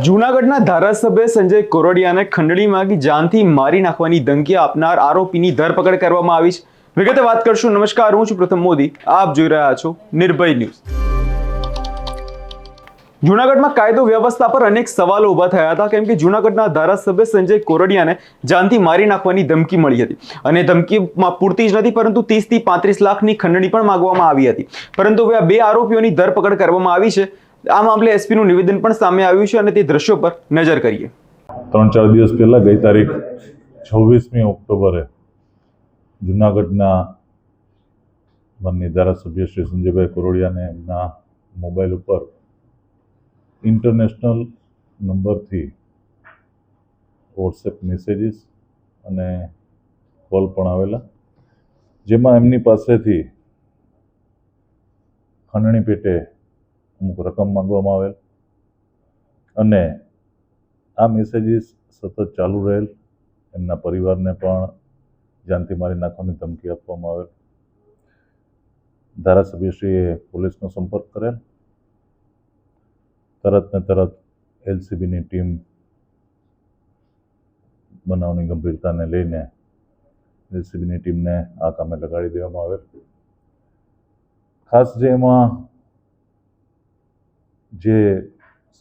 જૂનાગઢના ધારાસભ્ય સંજય કોરડિયાને ખંડણી માંગી જાનથી મારી નાખવાની ધમકી આપનાર આરોપીની ધરપકડ કરવામાં આવી છે. વિગતે વાત કરશું. નમસ્કાર, હું છું પ્રથમ મોદી. આપ જોઈ રહ્યા છો નિર્ભય ન્યૂઝ. જૂનાગઢમાં કાયદો વ્યવસ્થા પર અનેક સવાલો ઊભા થયા હતા. કેમ કે જૂનાગઢના ધારાસભ્ય સંજય કોરડિયાને જાનથી મારી નાખવાની ધમકી મળી હતી. અને ધમકીમાં પૂરતી જ નથી, પરંતુ ત્રીસથી પાંત્રીસ લાખની ખંડણી પણ માંગવામાં આવી હતી. પરંતુ હવે આ બે આરોપીઓની ધરપકડ કરવામાં આવી છે. આ મામલે એસપીનું નિવેદન પણ સામે આવ્યું છે અને તે દ્રશ્યો પર નજર કરીએ. ત્રણ ચાર દિવસ પહેલાં ગઈ તારીખ છવ્વીસમી ઓક્ટોબરે જુનાગઢના માનનીય ધારાસભ્ય શ્રી સંજયભાઈ કોરોડિયાને એમના મોબાઈલ ઉપર ઇન્ટરનેશનલ નંબરથી વોટ્સએપ મેસેજીસ અને કોલ પણ આવેલા. જેમાં એમની પાસેથી ખંડણી પેટે અમુક રકમ માંગવામાં આવેલ. અને આ મેસેજીસ સતત ચાલુ રહેલ. એમના પરિવારને પણ જાનથી મારી નાખવાની ધમકી આપવામાં આવેલ. ધારાસભ્યશ્રીએ પોલીસનો સંપર્ક કરેલ. તરત ને તરત એલસીબીની ટીમ બનાવની ગંભીરતાને લઈને એલસીબીની ટીમને આ કામે લગાડી દેવામાં આવેલ. ખાસ જે એમાં જે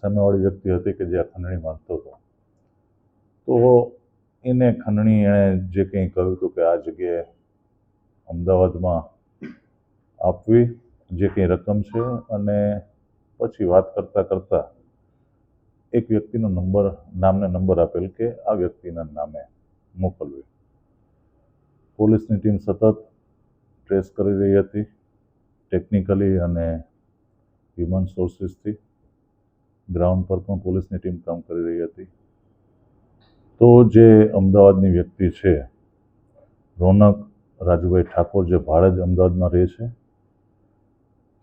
સામેવાળી વ્યક્તિ હતી કે જે આ ખંડણી માંગતો હતો. તો એને ખંડણી એણે જે કંઈ કહ્યું હતું કે આ જગ્યાએ અમદાવાદમાં આપવી, જે કંઈ રકમ છે અને પછી વાત કરતાં કરતાં એક વ્યક્તિનો નંબર, નામને નંબર આપેલ કે આ વ્યક્તિના નામે મોકલવી. પોલીસની ટીમ સતત ટ્રેસ કરી રહી હતી, ટેકનિકલી અને હ્યુમન સોર્સિસથી. ગ્રાઉન્ડ પર પણ પોલીસની ટીમ કામ કરી રહી હતી. તો જે અમદાવાદની વ્યક્તિ છે, રોનક રાજુભાઈ ઠાકોર જે ભાડે જ અમદાવાદમાં રહે છે,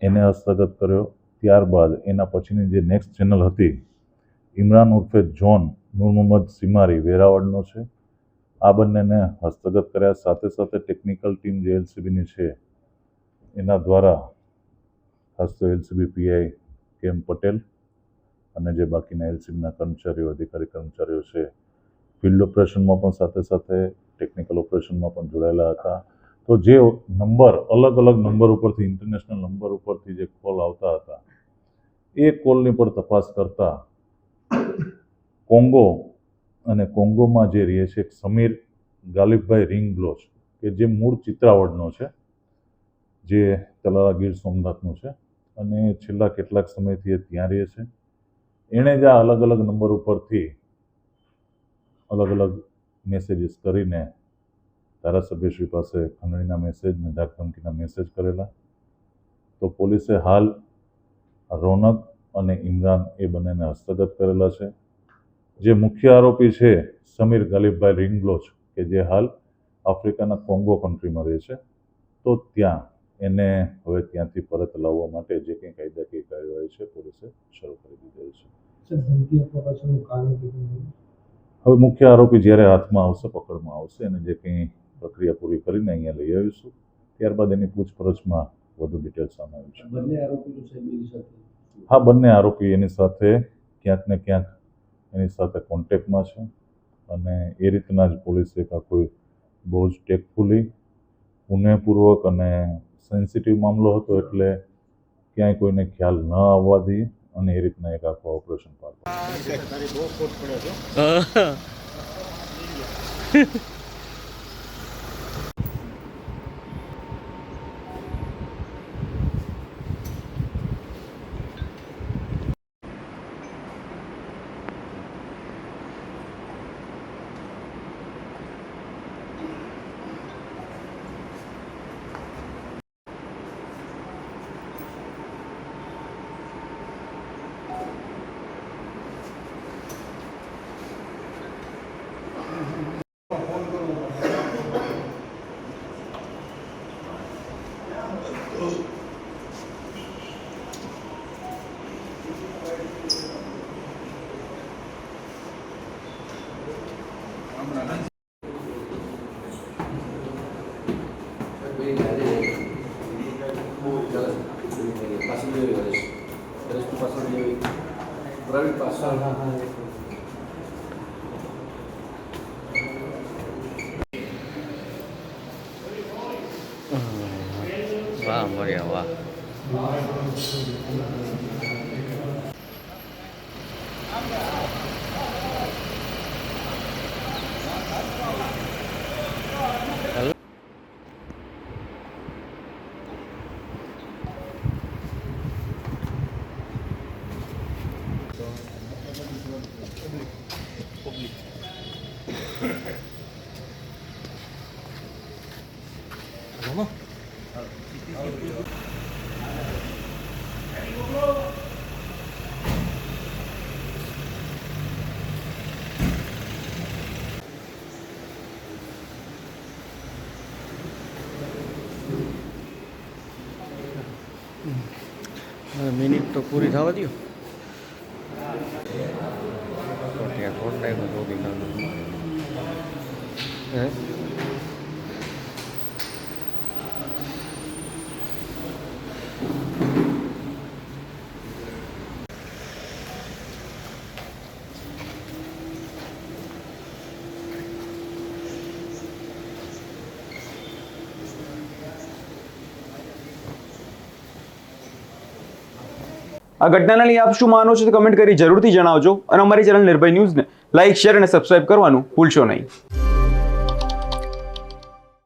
એને હસ્તગત કર્યો. ત્યારબાદ એના પછીની જે નેક્સ્ટ ચેનલ હતી, ઇમરાન ઉર્ફે જોન નૂર મોહમ્મદ સિમારી વેરાવળનો છે. આ બંનેને હસ્તગત કર્યા. સાથે સાથે ટેકનિકલ ટીમ જે એલસીબીની છે, એના દ્વારા હસ્ત એલસીબી પીઆઈ કે એમ પટેલ અને જે બાકીના એલસીબીના કર્મચારીઓ, અધિકારી કર્મચારીઓ છે, ફિલ્ડ ઓપરેશનમાં પણ સાથે સાથે, ટેકનિકલ ઓપરેશનમાં પણ જોડાયેલા હતા. તો જે નંબર, અલગ અલગ નંબર ઉપરથી, ઇન્ટરનેશનલ નંબર ઉપરથી જે કોલ આવતા હતા, એ કોલની પણ તપાસ કરતા કોંગો અને કોંગોમાં જે રહે છે સમીર ગાલિબભાઈ રિંગ બ્લોચ કે જે મૂળ ચિત્રાવડનો છે, જે તલાલા ગીર સોમનાથનું છે, અને છેલ્લા કેટલાક સમયથી એ ત્યાં રહે છે. એણે જ આ અલગ અલગ નંબર ઉપરથી અલગ અલગ મેસેજીસ કરીને ધારાસભ્યશ્રી પાસે ખંડણીના મેસેજ ને ધાકધમકીના મેસેજ કરેલા. તો પોલીસે હાલ રોનક અને ઇમરાન એ બંનેને હસ્તગત કરેલા છે. જે મુખ્ય આરોપી છે સમીર ગલીબભાઈ રિંગલોચ કે જે હાલ આફ્રિકાના કોંગો કન્ટ્રીમાં રહે છે. તો ત્યાં એને હવે ત્યાંથી પરત લાવવા માટે જે કંઈ કાયદાકીય કાર્યવાહી છે પોલીસે શરૂ કરી દીધેલ છે. હવે મુખ્ય આરોપી જ્યારે હાથમાં આવશે પકડમાં આવશે અને જે કંઈ પ્રક્રિયા પૂરી કરીને અહીંયા લઈ આવીશું ત્યારબાદ એની પૂછપરછમાં વધુ ડિટેલ સામે આવી છે. બંને સાથે? હા બંને આરોપી એની સાથે ક્યાંક ને ક્યાંક એની સાથે કોન્ટેક્ટમાં છે અને એ રીતના જ પોલીસે કોઈ બહુ જ ટેકફુલી પુણ્યપૂર્વક અને સેન્સિટિવ મામલો હતો એટલે ક્યાંય કોઈને ખ્યાલ ન આવવા દઈએ અને એ રીતના એક આખો ઓપરેશન પાર પાડ્યું. વાહ મળ્યા વાહ હવે મિનિટ તો પૂરી થવા દો ત્યાં થોડ ટાઈમ રોકી નાખું હે આ ઘટનાને લઈ આપ શું માનો છો તો કમેન્ટ કરી જરૂરથી જણાવજો અને અમારી ચેનલ નિર્ભય ન્યૂઝને લાઇક શેર અને સબસ્ક્રાઇબ કરવાનું ભૂલશો નહીં.